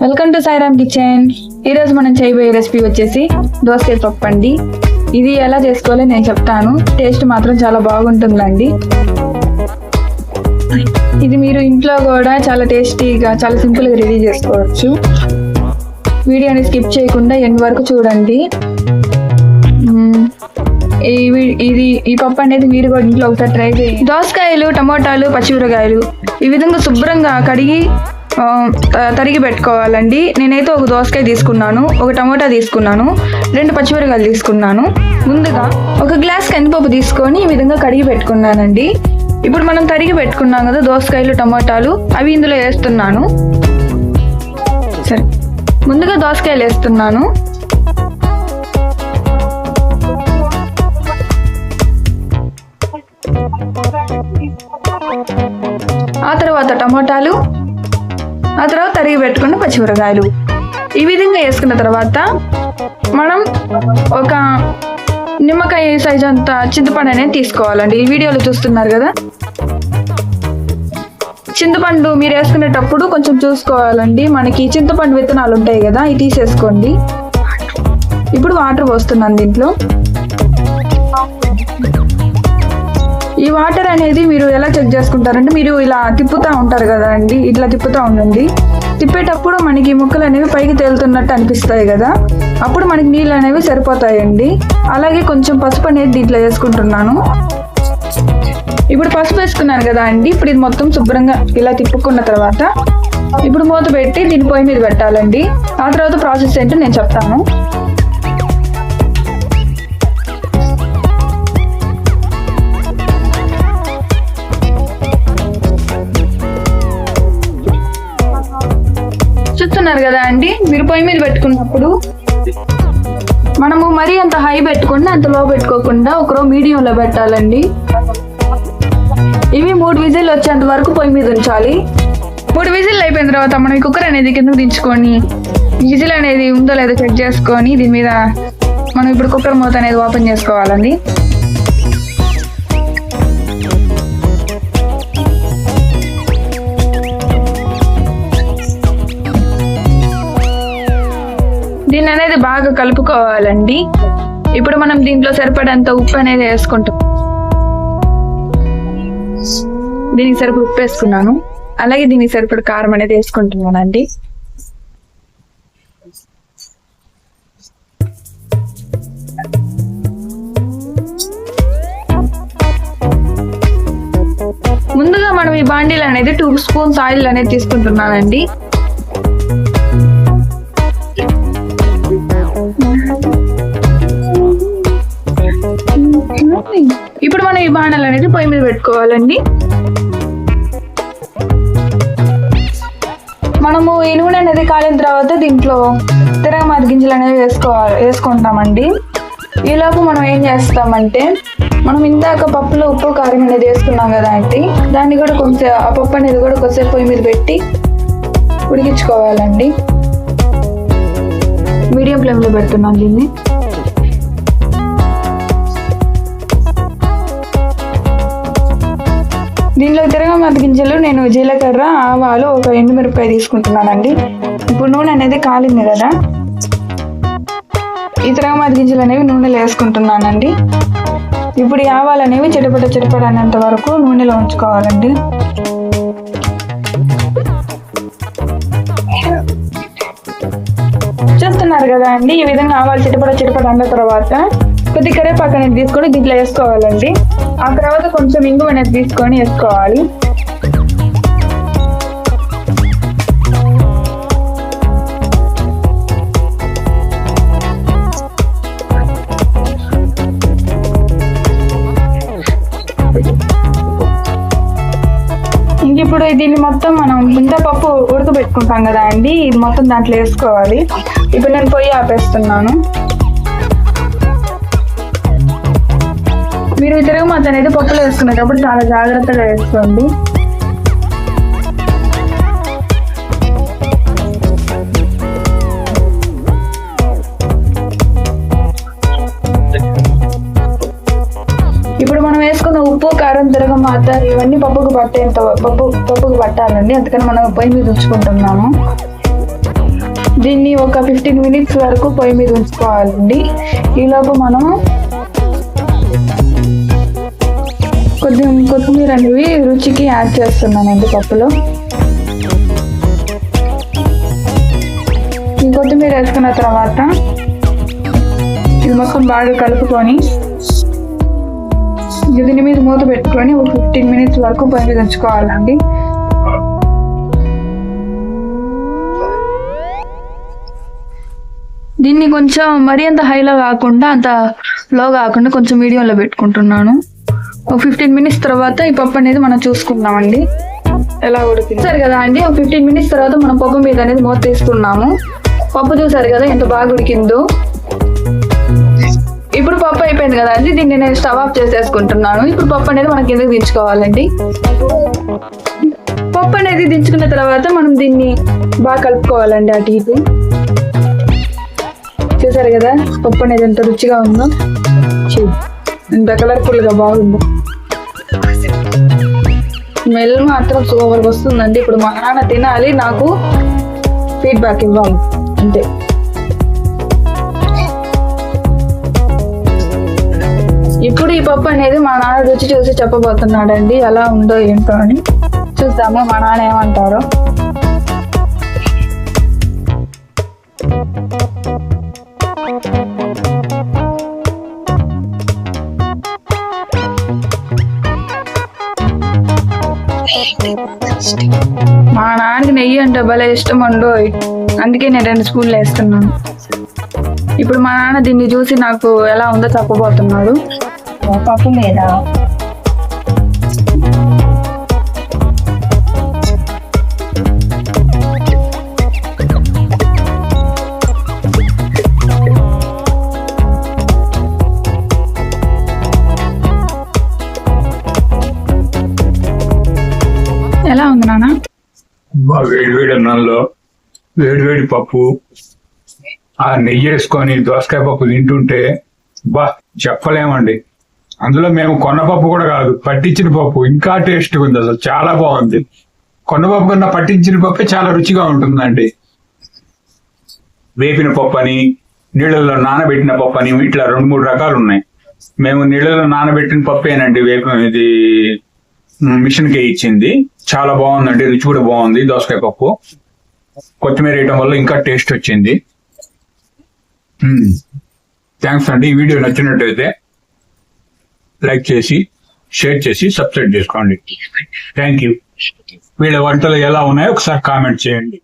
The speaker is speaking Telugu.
Welcome to Sairam kitchen. ఈరోజు మనం చేయబోయే రెసిపీ వచ్చేసి దోసకాయ పప్పు అండి. ఇది ఎలా చేసుకోవాలో నేను చెప్తాను. టేస్ట్ మాత్రం చాలా బాగుంటుందండి. ఇది మీరు ఇంట్లో కూడా చాలా టేస్టీగా చాలా సింపుల్గా రెడీ చేసుకోవచ్చు. వీడియోని స్కిప్ చేయకుండా ఎండ్ వరకు చూడండి. ఇది ఈ పప్పు అనేది మీరు కూడా ఇంట్లో ఒకసారి ట్రై చేయండి. దోసకాయలు టమోటాలు పచ్చిమిరకాయలు ఈ విధంగా శుభ్రంగా కడిగి తరిగి పెట్టుకోవాలండి. నేనైతే ఒక దోసకాయ తీసుకున్నాను ఒక టమోటా తీసుకున్నాను రెండు పచ్చిమిరకాయలు తీసుకున్నాను. ముందుగా ఒక గ్లాస్ కందిపప్పు తీసుకొని ఈ విధంగా కడిగి పెట్టుకున్నానండి. ఇప్పుడు మనం తరిగి పెట్టుకున్నాం కదా దోసకాయలు టమోటాలు అవి ఇందులో వేస్తున్నాను. సరే ముందుగా దోసకాయలు వేస్తున్నాను. ఆ తర్వాత టమోటాలు ఆ తర్వాత తరిగి పెట్టుకున్న పచ్చిమిరకాయలు. ఈ విధంగా వేసుకున్న తర్వాత మనం ఒక నిమ్మకాయ సైజ్ అంత చింతపండు అనేది తీసుకోవాలండి. ఈ వీడియోలో చూస్తున్నారు కదా? చింతపండు మీరు వేసుకునేటప్పుడు కొంచెం చూసుకోవాలండి. మనకి చింతపండు విత్తనాలు ఉంటాయి కదా ఇవి తీసేసుకోండి. ఇప్పుడు వాటర్ పోస్తున్నాను దీంట్లో. ఈ వాటర్ అనేది మీరు ఎలా చెక్ చేసుకుంటారంటే మీరు ఇలా తిప్పుతూ ఉంటారు కదా అండి ఇట్లా తిప్పుతూ ఉండండి. తిప్పేటప్పుడు మనకి ముక్కలు అనేవి పైకి తేలుతున్నట్టు అనిపిస్తాయి కదా. అప్పుడు మనకి నీళ్ళు అనేవి సరిపోతాయండి. అలాగే కొంచెం పసుపు అనేది దీంట్లో వేసుకుంటున్నాను. ఇప్పుడు పసుపు వేసుకున్నాను కదా అండి ఇప్పుడు ఇది మొత్తం శుభ్రంగా ఇలా తిప్పుకున్న తర్వాత ఇప్పుడు మూత పెట్టి దీని పొయ్యి మీద పెట్టాలండి. ఆ తర్వాత ప్రాసెస్ ఏంటో నేను చెప్తాను. చూస్తున్నారు కదా అండి? మీరు పొయ్యి మీద పెట్టుకున్నప్పుడు మనము మరీ అంత హై పెట్టుకుండా అంత లో పెట్టుకోకుండా ఒకరో మీడియంలో పెట్టాలండి. ఇవి మూడు విజిల్ వచ్చేంత వరకు పొయ్యి మీద ఉంచాలి. మూడు విజిల్ అయిపోయిన తర్వాత మనం కుక్కర్ అనేది కిందకు దించుకొని విజిల్ అనేది ఉందో లేదో చెక్ చేసుకొని దీని మీద మనం ఇప్పుడు కుక్కర్ మూత అనేది ఓపెన్ చేసుకోవాలండి. దీన్ని బాగా కలుపుకోవాలండి. ఇప్పుడు మనం దీంట్లో సరిపడంత ఉప్పు అనేది వేసుకుంటాం. దీనికి సరిపడి ఉప్పు వేసుకున్నాను. అలాగే దీనికి సరిపడి కారం అనేది వేసుకుంటున్నానండి. ముందుగా మనం ఈ బాండీలు అనేది టూ స్పూన్స్ ఆయిల్ అనేది తీసుకుంటున్నానండి. ఈ బాణాలు అనేది పొయ్యి మీద పెట్టుకోవాలండి. మనము ఈ నూనె అనేది కాలిన తర్వాత దీంట్లో తిరగమాత గింజలు అనేవి వేసుకోవాలి వేసుకుంటామండి. ఈలోపు మనం ఏం చేస్తామంటే మనం ఇందాక పప్పులో ఉప్పు కారం అనేది వేసుకున్నాం కదా అండి దాన్ని కూడా కొంచెం ఆ పప్పు అనేది కూడా కొద్దిసేపు పొయ్యి మీద పెట్టి ఉడికించుకోవాలండి. మీడియం ఫ్లేమ్లో పెడుతున్నాం దీన్ని. దీనిలో తిరగమాత గింజలు నేను జీలకర్ర ఆవాలు ఒక ఎండుమిరపకాయ తీసుకుంటున్నానండి. ఇప్పుడు నూనె అనేది కాలింది కదా. ఈ తిరగమాత గింజలు అనేవి నూనెలో వేసుకుంటున్నానండి. ఇప్పుడు ఈ ఆవాలు అనేవి చిటపట చిటపట అనేంత వరకు నూనెలో ఉంచుకోవాలండి. చూస్తున్నారు కదా అండి ఈ విధంగా ఆవాలు చిటపడ చిటపడ అన్న తర్వాత కొద్ది కరివేపాకు అనేది తీసుకొని దీంట్లో వేసుకోవాలండి. ఆ తర్వాత కొంచెం ఇంగు అనేది తీసుకొని వేసుకోవాలి. ఇప్పుడు దీన్ని మొత్తం మనం పప్పు ఉడకబెట్టుకుంటాం కదా అండి. ఇది మొత్తం దాంట్లో వేసుకోవాలి. ఇప్పుడు నేను పొయ్యి ఆపేస్తున్నాను. మీరు తిరగమాత అనేది పప్పులో వేసుకునేటప్పుడు చాలా జాగ్రత్తగా వేసుకోండి. ఇప్పుడు మనం వేసుకున్న ఉప్పు కారం తిరగమాత ఇవన్నీ పప్పుకు పట్టేంత పప్పు పప్పుకు పట్టాలండి. అందుకని మనం పొయ్యి మీద ఉంచుకుంటున్నాము. దీన్ని ఒక ఫిఫ్టీన్ మినిట్స్ వరకు పొయ్యి మీద ఉంచుకోవాలండి. ఈలోపు మనము కొంచెం కొత్తిమీర అనేవి రుచికి యాడ్ చేస్తున్నానండి పప్పులో. ఈ కొత్తిమీర వేసుకున్న తర్వాత ఇది మొత్తం బాగా కలుపుకొని ఇది దీని మీద మూత పెట్టుకొని ఒక ఫిఫ్టీన్ మినిట్స్ వరకు పని తెచ్చుకోవాలండి దీన్ని కొంచెం మరీ అంత హైలో కాకుండా అంత లో కాకుండా కొంచెం మీడియంలో పెట్టుకుంటున్నాను. ఒక ఫిఫ్టీన్ మినిట్స్ తర్వాత ఈ పప్పు అనేది మనం చూసుకుందామండి. ఎలా ఉడికింది. సరే కదా అండి ఒక ఫిఫ్టీన్ మినిట్స్ తర్వాత మనం పప్పు మీద అనేది మూత తీసుకున్నాము పప్పు చూసారు కదా ఎంత బాగా ఉడికిందో. ఇప్పుడు పప్పు అయిపోయింది కదా అండి దీన్ని నేను స్టవ్ ఆఫ్ చేసేసుకుంటున్నాను. ఇప్పుడు పప్పు అనేది మనం కిందకి దించుకోవాలండి? పప్పు అనేది దించుకున్న తర్వాత మనం దీన్ని బాగా కలుపుకోవాలండి అటు ఇటు. చూసారు కదా పప్పు అనేది ఎంత రుచిగా ఉందో. చూ, ఎంత కలర్ఫుల్గా బాగుందో. స్మెల్ మాత్రం సూపర్ వస్తుందండి. ఇప్పుడు మా నాన్న తినాలి నాకు ఫీడ్బ్యాక్ ఇవ్వాలి అంతే. ఇప్పుడు ఈ పప్పు అనేది మా నాన్న రుచి చూసి చెప్పబోతున్నాడండి. ఎలా ఉందో ఏంటో అని చూద్దాము. మా నాన్న ఏమంటారో. భలే ఇష్టం అండో అందుకే నేను రెండు స్పూన్లు వేస్తున్నాను. ఇప్పుడు మా నాన్న దీన్ని చూసి నాకు ఎలా ఉందో చెప్పబోతున్నాడు. పప్పు మీద. వేడి వేడి అన్నంలో వేడి వేడి పప్పు ఆ నెయ్యి వేసుకొని దోసకాయ పప్పు తింటుంటే బా చెప్పలేమండి. అందులో మేము కొన్న పప్పు కూడా కాదు పట్టించిన పప్పు. ఇంకా టేస్ట్గా ఉంది అసలు చాలా బాగుంది. కొన్న పప్పు కన్నా పట్టించిన పప్పే చాలా రుచిగా ఉంటుందండి. వేపిన పప్పు అని నీళ్ళల్లో నానబెట్టిన పప్పు అని ఇట్లా రెండు మూడు రకాలు ఉన్నాయి. మేము నీళ్ళలో నానబెట్టిన పప్పేనండి వేప ఇది మిషన్ కే ఇచ్చింది. చాలా బాగుందండి. రుచి కూడా బాగుంది. దోసకాయ పప్పు. కొత్తిమీర వేయటం వల్ల ఇంకా టేస్ట్ వచ్చింది. థ్యాంక్స్ అండి. ఈ వీడియో నచ్చినట్టయితే లైక్ చేసి షేర్ చేసి సబ్స్క్రైబ్ చేసుకోండి. థ్యాంక్ యూ వీళ్ళ వంటలు ఎలా ఉన్నాయో ఒకసారి కామెంట్ చేయండి.